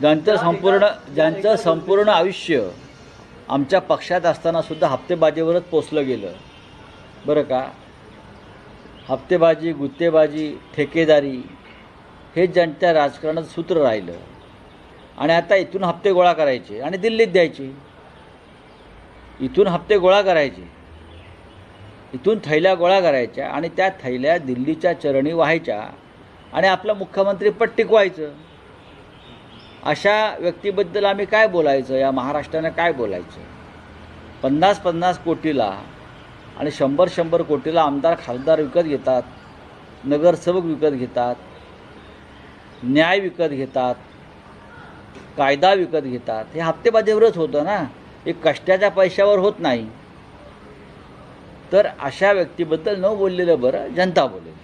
ज्यांचं संपूर्ण ज्यांचं संपूर्ण आयुष्य आमच्या पक्षात असताना सुद्धा हप्तेबाजीवरच पोचलं गेलं. बरं का? हप्तेबाजी गुत्तेबाजी ठेकेदारी हे ज्यांच्या राजकारणाचं सूत्र राहिलं. आणि आता इथून हप्ते गोळा करायचे आणि दिल्लीत द्यायचे. इथून हप्ते गोळा करायचे. इथून थैल्या गोळा करायच्या आणि त्या थैल्या दिल्लीच्या चरणी व्हायच्या आणि आपलं मुख्यमंत्री पट टिकवायचं. अशा व्यक्तीबद्दल आम्ही काय बोलायचं? या महाराष्ट्रानं काय बोलायचं? पन्नास पन्नास कोटीला आणि शंभर शंभर कोटीला आमदार खासदार विकत घेतात नगरसेवक विकत घेतात न्याय विकत घेतात कायदा विकत घेतात. हे हप्तेबाजीवरच होतं ना? हे कष्टाच्या पैशावर होत नाही. तर अशा व्यक्तीबद्दल न बोललेलं बरं जनता बोलेल.